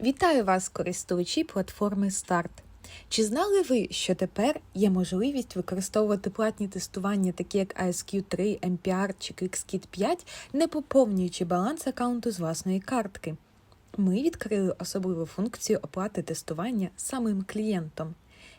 Вітаю вас, користувачі платформи Старт. Чи знали ви, що тепер є можливість використовувати платні тестування, такі як ISQ3, MPR чи QuickSkid 5, не поповнюючи баланс аккаунту з власної картки? Ми відкрили особливу функцію оплати тестування самим клієнтом.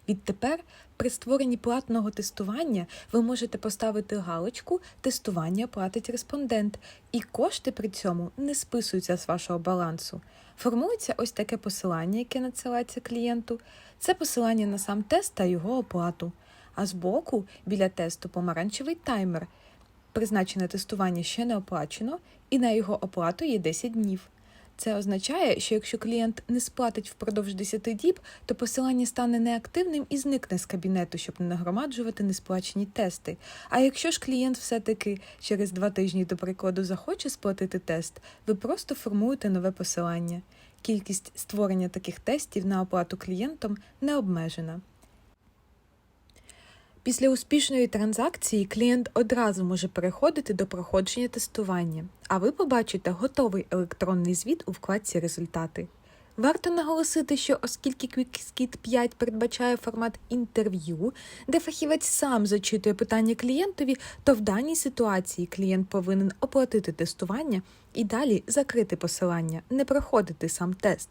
Відтепер при створенні платного тестування ви можете поставити галочку Тестування платить респондент, і кошти при цьому не списуються з вашого балансу. Формується ось таке посилання, яке надсилається клієнту. Це посилання на сам тест та його оплату. А збоку біля тесту помаранчевий таймер. Призначене тестування ще не оплачено, і на його оплату є 10 днів. Це означає, що якщо клієнт не сплатить впродовж 10 діб, то посилання стане неактивним і зникне з кабінету, щоб не нагромаджувати несплачені тести. А якщо ж клієнт все-таки через два тижні, до прикладу, захоче сплатити тест, ви просто формуєте нове посилання. Кількість створення таких тестів на оплату клієнтом не обмежена. Після успішної транзакції клієнт одразу може переходити до проходження тестування, а ви побачите готовий електронний звіт у вкладці Результати. Варто наголосити, що оскільки QuickSkid 5 передбачає формат інтерв'ю, де фахівець сам зачитує питання клієнтові, то в даній ситуації клієнт повинен оплатити тестування і далі закрити посилання, не проходити сам тест.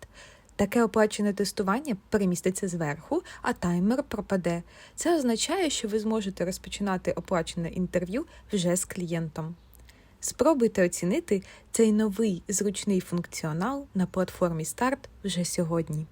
Таке оплачене тестування переміститься зверху, а таймер пропаде. Це означає, що ви зможете розпочинати оплачене інтерв'ю вже з клієнтом. Спробуйте оцінити цей новий зручний функціонал на платформі Старт вже сьогодні.